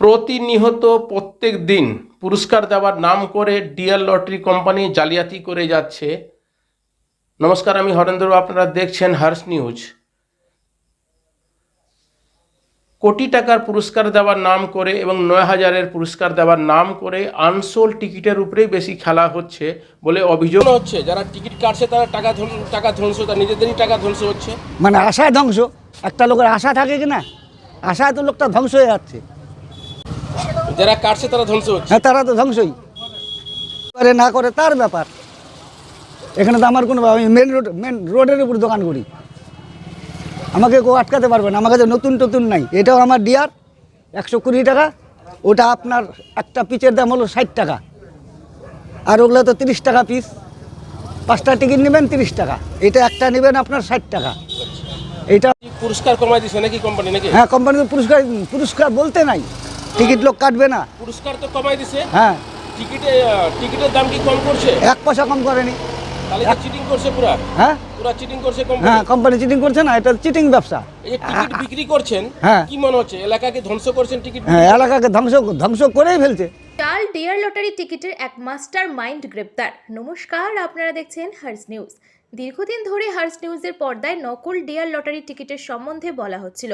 প্রতিনিহত প্রত্যেক দিন পুরস্কার দেওয়ার নাম করে ডিএল লটারি কোম্পানি জালিয়াতি করে যাচ্ছে। নমস্কার, আমি হরেন্দ্র, আপনারা দেখছেন হার্স নিউজ। কোটি টাকার পুরস্কার দেওয়ার নাম করে এবং নয় হাজারের পুরস্কার দেওয়ার নাম করে আনসোল টিকিটের উপরেই বেশি খেলা হচ্ছে বলে অভিযোগ হচ্ছে। যারা টিকিট কাটছে, তারা টাকা টাকা ধ্বংস, তার নিজেদেরই টাকা ধ্বংস হচ্ছে। মানে আশা ধ্বংস? একটা লোকের আশা থাকে কি না আশায় তো লোকটা ধ্বংস হয়ে যাচ্ছে। যারা কাটছে তারা ধ্বংস হচ্ছে। হ্যাঁ তারা তো ধ্বংসই। করে না করে তার ব্যাপার। এখানে তো আমার কোনো আমি মেন রোড মেন রোডের উপর দোকান করি। আমাকে কেউ আটকাতে পারবে না আমার কাছে নতুন টতুন নাই। এটাও আমার ডিয়ার একশো কুড়ি টাকা ওটা আপনার একটা পিচের দাম হলো ষাট টাকা। আর ওগুলো তো তিরিশ টাকা পিস পাঁচটা টিকিট নেবেন তিরিশ টাকা। এটা একটা নেবেন আপনার ষাট টাকা। এটা পুরস্কার কমাই দিছে নাকি কোম্পানি নাকি? হ্যাঁ কোম্পানি তো পুরস্কার পুরস্কার বলতে নাই। টিকিট লোক কাটবে না। পুরস্কার তো কমাই দিছে। হ্যাঁ। টিকিটে টিকিটের দাম কি কম করছে? এক পয়সা কম করেনি। তাহলে তো চিটিং করছে পুরা। হ্যাঁ? পুরা চিটিং করছে কোম্পানি হ্যাঁ কোম্পানি চিটিং করছে না এটা চিটিং ব্যবসা। এই যে টিকিট বিক্রি করছেন হ্যাঁ। কি মনে হচ্ছে? এলাকাকে ধ্বংস করছেন টিকিট হ্যাঁ এলাকাকে ধ্বংস ধ্বংস করেই ফেলছে। চাল ডিয়ার লটারি টিকিটের এক মাস্টার মাইন্ড গ্রেপ্তার। নমস্কার আপনারা দেখছেন হার্স নিউজ। দীর্ঘদিন ধরে হার্স নিউজের পর্দায় নকল ডিয়ার লটারি টিকিটের সম্বন্ধে বলা হচ্ছিল।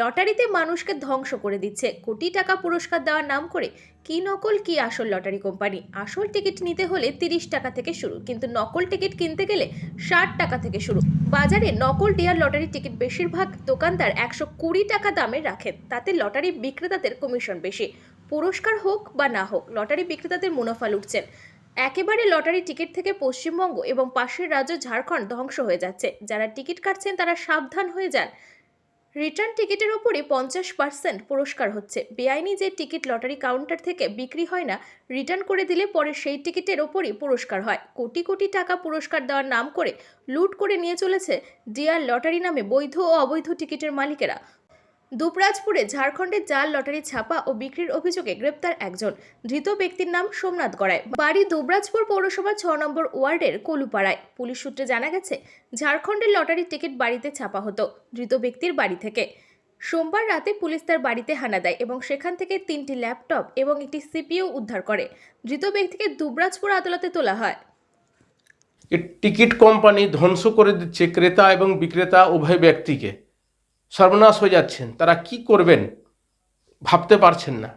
লটারিতে মানুষকে ধ্বংস করে দিচ্ছে। কোটি টাকা পুরস্কার দেওয়ার নাম করে কি নকল, কি আসল লটারি কোম্পানি। আসল টিকিট নিতে হলে তিরিশ টাকা থেকে শুরু, কিন্তু নকল টিকিট কিনতে গেলে ষাট টাকা থেকে শুরু। বাজারে নকল ডিয়ার লটারি টিকিট বেশিরভাগ দোকানদার একশো কুড়ি টাকা দামে রাখেন। তাতে লটারি বিক্রেতাদের কমিশন বেশি। পুরস্কার হোক বা না হোক, লটারি বিক্রেতাদের মুনাফা লুটছেন। একেবারে লটারি টিকিট থেকে পশ্চিমবঙ্গ এবং পাশের রাজ্য ঝাড়খণ্ড ধ্বংস হয়ে যাচ্ছে। যারা টিকিট কাটছেন, তারা সাবধান হয়ে যান। রিটার্ন টিকিটের ওপরে পঞ্চাশ পার্সেন্ট পুরস্কার হচ্ছে। বেআইনি যে টিকিট লটারি কাউন্টার থেকে বিক্রি হয় না, রিটার্ন করে দিলে পরে সেই টিকিটের ওপরই পুরস্কার হয়। কোটি কোটি টাকা পুরস্কার দেওয়ার নাম করে লুট করে নিয়ে চলেছে ডিয়ার লটারি নামে বৈধ ও অবৈধ টিকিটের মালিকেরা। দুপরাজপুরে ঝাড়খণ্ডের জাল লটারি, ছাপা ও বিক্রির অভিযোগে গ্রেপ্তার একজন। ধৃত ব্যক্তির নাম সোমনাথ গড়ায় বাড়ি দুবরাজপুর পৌরসভা ছ নম্বর ওয়ার্ডের কলুপাড়ায়। পুলিশ সূত্রে জানা গেছে, ঝাড়খণ্ডের লটারির টিকিট বাড়িতে ছাপা হতো ধৃত ব্যক্তির বাড়ি থেকে। সোমবার রাতে পুলিশ তার বাড়িতে হানা দেয় এবং সেখান থেকে তিনটি ল্যাপটপ এবং একটি সিপিইউ উদ্ধার করে। ধৃত ব্যক্তিকে দুবরাজপুর আদালতে তোলা হয়। টিকিট কোম্পানি ধ্বংস করে দিচ্ছে ক্রেতা এবং বিক্রেতা উভয় ব্যক্তিকে। সর্বনাশ হয়ে যাচ্ছেন। তারা কি করবেন ভাবতে পারছেন না।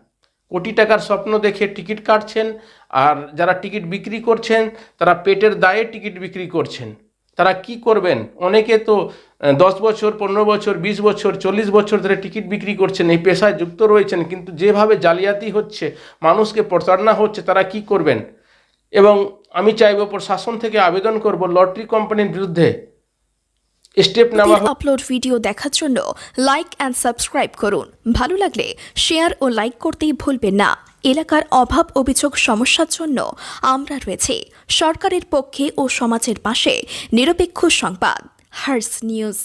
কোটি টাকার স্বপ্ন দেখে টিকিট কাটছেন আর যারা টিকিট বিক্রি করছেন, তারা পেটের দায়ে টিকিট বিক্রি করছেন। তারা কি করবেন? অনেকে তো দশ বছর, পনেরো বছর, বিশ বছর, চল্লিশ বছর ধরে টিকিট বিক্রি করছেন, এই পেশায় যুক্ত রয়েছেন, কিন্তু যেভাবে জালিয়াতি হচ্ছে, মানুষকে প্রতারণা হচ্ছে, তারা কি করবেন? এবং আমি চাইব প্রশাসন থেকে আবেদন করব, লটারি কোম্পানির বিরুদ্ধে স্টেপ নেওয়া আপলোড ভিডিও দেখার জন্য লাইক অ্যান্ড সাবস্ক্রাইব করুন। ভালো লাগলে শেয়ার ও লাইক করতেই ভুলবেন না। এলাকার অভাব অভিযোগ সমস্যার জন্য আমরা রয়েছে সরকারের পক্ষে ও সমাজের পাশে। নিরপেক্ষ সংবাদ হার্স নিউজ